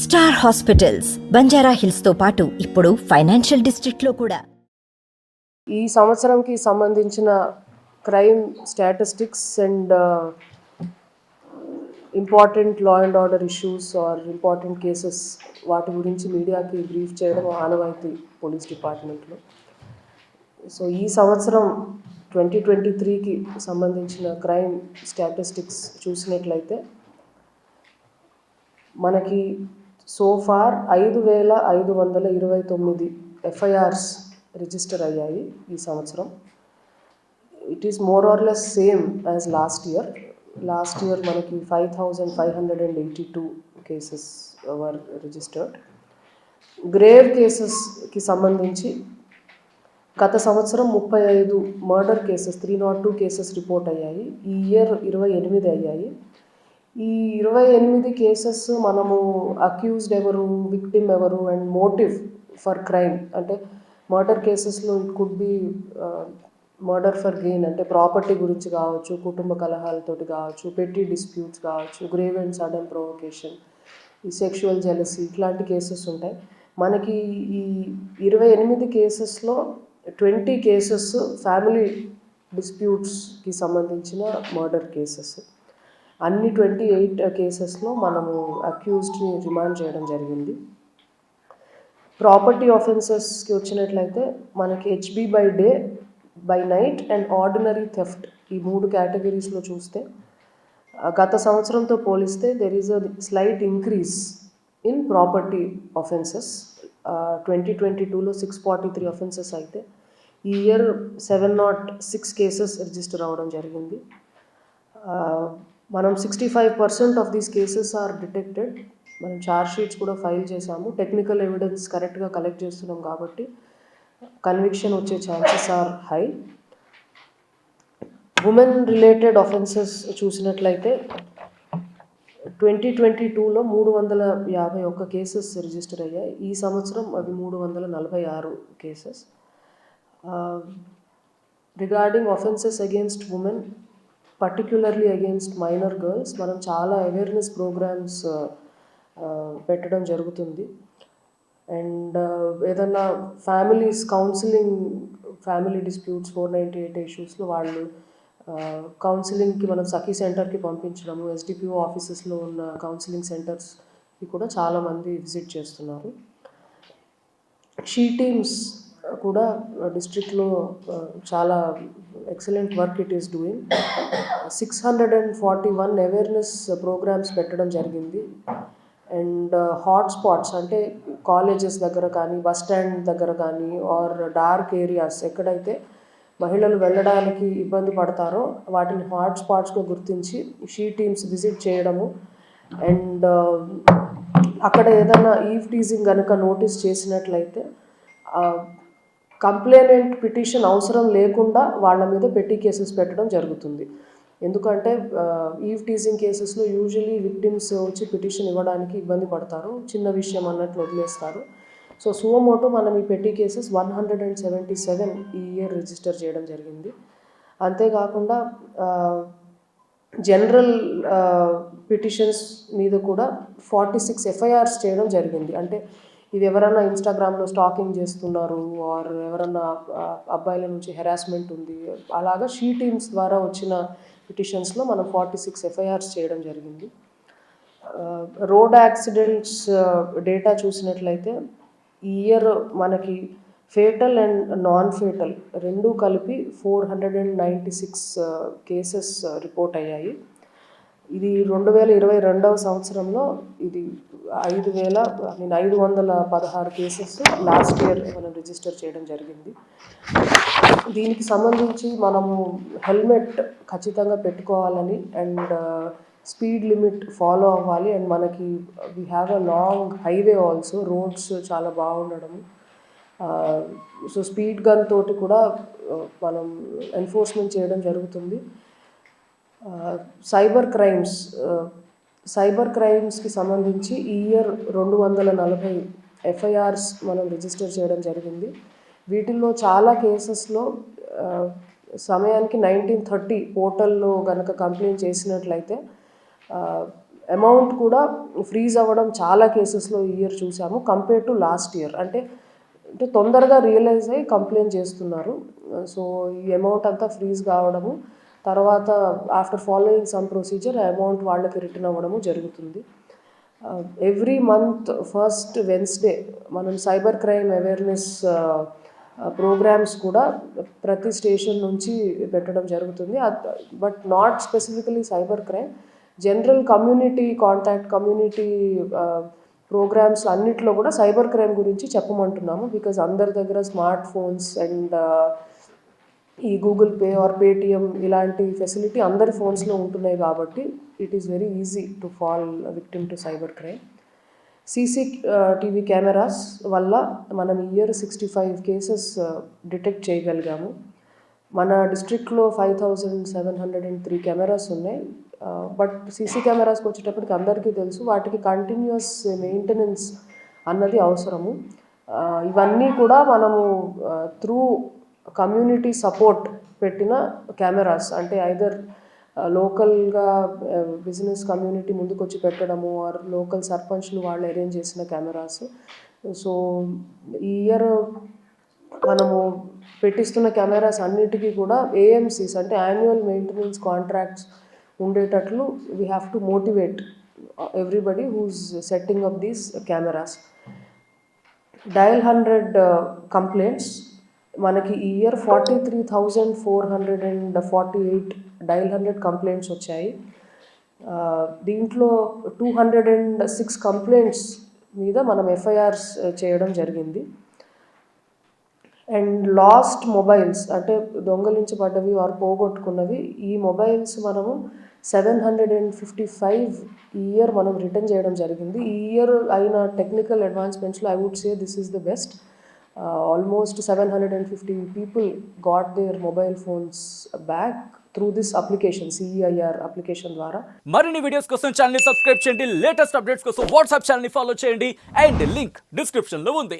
Star hospitals Banjara హిల్స్తో పాటు ఇప్పుడు financial డిస్ట్రిక్ట్లో కూడా. ఈ సంవత్సరంకి సంబంధించిన crime statistics and important law and order issues or important cases వాటి గురించి మీడియాకి బ్రీఫ్ చేయడం ఆనవాయితీ పోలీస్ డిపార్ట్మెంట్లో. సో ఈ సంవత్సరం ట్వంటీ ట్వంటీ త్రీకి సంబంధించిన క్రైమ్ స్టాటిస్టిక్స్ చూసినట్లయితే మనకి సో ఫార్ ఐదు వేల ఐదు వందల ఇరవై తొమ్మిది ఎఫ్ఐఆర్స్ రిజిస్టర్ అయ్యాయి ఈ సంవత్సరం. It is more or less same as last year last year మనకి five thousand five hundred and eighty two cases were registered grave కేసెస్కి సంబంధించి గత సంవత్సరం ముప్పై ఐదు murder cases three not two cases report అయ్యాయి. ఈ ఇయర్ ఇరవై ఎనిమిది అయ్యాయి. ఈ ఇరవై ఎనిమిది కేసెస్ మనము అక్యూజ్డ్ ఎవరు విక్టిమ్ ఎవరు అండ్ మోటివ్ ఫర్ క్రైమ్ అంటే మర్డర్ కేసెస్లో it could be murder for gain అంటే ప్రాపర్టీ గురించి కావచ్చు కుటుంబ కలహాలతోటి కావచ్చు పెట్టి డిస్ప్యూట్స్ కావచ్చు గ్రేవ్ అండ్ సడన్ ప్రొవొకేషన్ ఈ సెక్షువల్ జెలసీ ఇట్లాంటి కేసెస్ ఉంటాయి. మనకి ఈ ఇరవై ఎనిమిది కేసెస్లో ట్వంటీ కేసెస్ ఫ్యామిలీ డిస్ప్యూట్స్కి సంబంధించిన మర్డర్ కేసెస్ అన్ని ట్వంటీ ఎయిట్ కేసెస్లో మనము అక్యూజ్డ్ని రిమాండ్ చేయడం జరిగింది. ప్రాపర్టీ ఆఫెన్సెస్కి వచ్చినట్లయితే మనకి HB by day by night and ordinary theft ఈ మూడు కేటగిరీస్లో చూస్తే గత సంవత్సరంతో పోలిస్తే there is a slight increase in property offences twenty twenty టూలో సిక్స్ ఫార్టీ త్రీ ఆఫెన్సెస్ అయితే ఈ year seven not six cases register అవ్వడం జరిగింది. మనం sixty five percent of these cases are detected మనం ఛార్జ్ షీట్స్ కూడా ఫైల్ చేశాము. Technical evidence కరెక్ట్గా కలెక్ట్ చేస్తున్నాం కాబట్టి కన్విక్షన్ వచ్చే chances are high women related offences చూసినట్లయితే ట్వంటీ ట్వంటీ టూలో మూడు వందల యాభై ఒక్క కేసెస్ రిజిస్టర్ అయ్యాయి. ఈ సంవత్సరం అవి మూడు వందల నలభై ఆరు cases regarding offences against women particularly against minor girls మనం చాలా అవేర్నెస్ ప్రోగ్రామ్స్ uh, uh, పెట్టడం జరుగుతుంది. అండ్ uh, ఏదన్నా families counselling family disputes four ninety eight ఇష్యూస్లో వాళ్ళు కౌన్సిలింగ్కి మనం సఖీ సెంటర్కి పంపించడము ఎస్డిపిఓ ఆఫీసెస్లో ఉన్న కౌన్సిలింగ్ సెంటర్స్కి కూడా చాలామంది విజిట్ చేస్తున్నారు. షీ టీమ్స్ కూడా డిస్ట్రిక్ట్లో చాలా excellent work it is doing. Six hundred and forty one awareness programs పెట్టడం జరిగింది. అండ్ హాట్ స్పాట్స్ అంటే కాలేజెస్ దగ్గర కానీ బస్ స్టాండ్ దగ్గర కానీ ఆర్ డార్క్ ఏరియాస్ ఎక్కడైతే మహిళలు వెళ్ళడానికి ఇబ్బంది పడతారో వాటిని హాట్ స్పాట్స్గా గుర్తించి షీ టీమ్స్ విజిట్ చేయడము. అండ్ అక్కడ ఏదైనా ఈవ్ టీజింగ్ కనుక నోటీస్ చేసినట్లయితే కంప్లైనెంట్ పిటిషన్ అవసరం లేకుండా వాళ్ళ మీద పెట్టి కేసెస్ పెట్టడం జరుగుతుంది. ఎందుకంటే ఈవ్ టీజింగ్ కేసెస్లో యూజువలీ విక్టిమ్స్ వచ్చి పిటిషన్ ఇవ్వడానికి ఇబ్బంది పడతారు. చిన్న విషయం అన్నట్లు వదిలేస్తారు. సో సువమోటో మనం ఈ పెట్టి cases one hundred and seventy seven ఈ ఇయర్ రిజిస్టర్ చేయడం జరిగింది. అంతేకాకుండా జనరల్ పిటిషన్స్ మీద కూడా ఫార్టీ సిక్స్ ఎఫ్ఐఆర్స్ చేయడం జరిగింది. అంటే ఇవి ఎవరైనా ఇన్స్టాగ్రామ్లో స్టాకింగ్ చేస్తున్నారు ఆర్ ఎవరన్నా అబ్బాయిల నుంచి హెరాస్మెంట్ ఉంది అలాగా షీ టీమ్స్ ద్వారా వచ్చిన పిటిషన్స్లో మనం ఫార్టీ సిక్స్ ఎఫ్ఐఆర్స్ చేయడం జరిగింది. రోడ్ యాక్సిడెంట్స్ డేటా చూసినట్లయితే ఈ ఇయర్ మనకి ఫేటల్ అండ్ నాన్ ఫేటల్ రెండూ కలిపి four hundred and ninety six cases report అయ్యాయి. ఇది రెండు వేల ఇరవై రెండవ సంవత్సరంలో ఇది ఐదు వేల నేను ఐదు వందల పదహారు కేసెస్ లాస్ట్ ఇయర్ మనం రిజిస్టర్ చేయడం జరిగింది. దీనికి సంబంధించి మనము హెల్మెట్ ఖచ్చితంగా పెట్టుకోవాలని అండ్ స్పీడ్ లిమిట్ ఫాలో అవ్వాలి. అండ్ మనకి we have a long highway also roads చాలా బాగుండడం. సో స్పీడ్ గన్ తోటి కూడా మనం ఎన్ఫోర్స్మెంట్ చేయడం జరుగుతుంది. సైబర్ క్రైమ్స్ సైబర్ క్రైమ్స్కి సంబంధించి ఈ ఇయర్ రెండు వందల నలభై ఎఫ్ఐఆర్స్ మనం రిజిస్టర్ చేయడం జరిగింది. వీటిల్లో చాలా కేసెస్లో సమయానికి నైన్టీన్ థర్టీ పోర్టల్లో కనుక కంప్లైంట్ చేసినట్లయితే అమౌంట్ కూడా ఫ్రీజ్ అవ్వడం చాలా కేసెస్లో ఈ ఇయర్ చూసాము కంపేర్ టు లాస్ట్ ఇయర్. అంటే అంటే తొందరగా రియలైజ్ అయ్యి కంప్లైంట్ చేస్తున్నారు. సో ఈ అమౌంట్ అంతా ఫ్రీజ్ కావడము తర్వాత after following some procedure amount వాళ్ళకి రిటర్న్ అవ్వడము జరుగుతుంది. ఎవ్రీ మంత్ ఫస్ట్ వెన్స్డే మనం సైబర్ క్రైమ్ అవేర్నెస్ ప్రోగ్రామ్స్ కూడా ప్రతి స్టేషన్ నుంచి పెట్టడం జరుగుతుంది. But not specifically cyber crime general community contact community programs అన్నిట్లో కూడా సైబర్ క్రైమ్ గురించి చెప్పమంటున్నాము. బికాజ్ అందరి దగ్గర స్మార్ట్ ఫోన్స్ అండ్ ఈ గూగుల్ పే ఆర్ పేటిఎం ఇలాంటి ఫెసిలిటీ అందరి ఫోన్స్లో ఉంటున్నాయి కాబట్టి it is very easy to fall victim to cyber crime CC TV cameras వల్ల మనం year sixty five cases detect చేయగలిగాము. మన డిస్ట్రిక్ట్లో five thousand seven hundred and three cameras ఉన్నాయి బట్ సీసీ కెమెరాస్కి వచ్చేటప్పటికి అందరికీ తెలుసు వాటికి కంటిన్యూస్ మెయింటెనెన్స్ అన్నది అవసరము. Uh, ఇవన్నీ కూడా మనము uh, త్రూ కమ్యూనిటీ సపోర్ట్ పెట్టిన కెమెరాస్ అంటే ఐదర్ లోకల్గా బిజినెస్ కమ్యూనిటీ ముందుకు వచ్చి పెట్టడము ఆర్ లోకల్ సర్పంచ్లు వాళ్ళు అరేంజ్ చేసిన కెమెరాస్ సో ఈ ఇయర్ మనము పెట్టిస్తున్న కెమెరాస్ అన్నిటికీ కూడా ఏఎంసీస్ అంటే యాన్యువల్ మెయింటెనెన్స్ కాంట్రాక్ట్స్ ఉండేటట్లు we have to motivate everybody who's setting up these cameras dial hundred complaints మనకి ఈ year forty three thousand four hundred and forty eight dial hundred complaints వచ్చాయి దీంట్లో two hundred and six complaints మీద మనం FIRs చేయడం జరిగింది. And last mobiles అంటే దొంగలించబడ్డవి వారు పోగొట్టుకున్నవి ఈ మొబైల్స్ మనము seven hundred and fifty five ఈ ఇయర్ మనం రిటర్న్ చేయడం జరిగింది. ఈ ఇయర్ అయిన technical అడ్వాన్స్మెంట్స్లో I would say this is the best almost seven hundred and fifty people got their mobile phones back through this application CEIR application ద్వారా. మరిన్ని videos కోసం channel subscribe చేయండి. లేటెస్ట్ అప్డేట్స్ కోసం WhatsApp ఛానల్ని follow చేయండి. And link డిస్క్రిప్షన్లో ఉంది.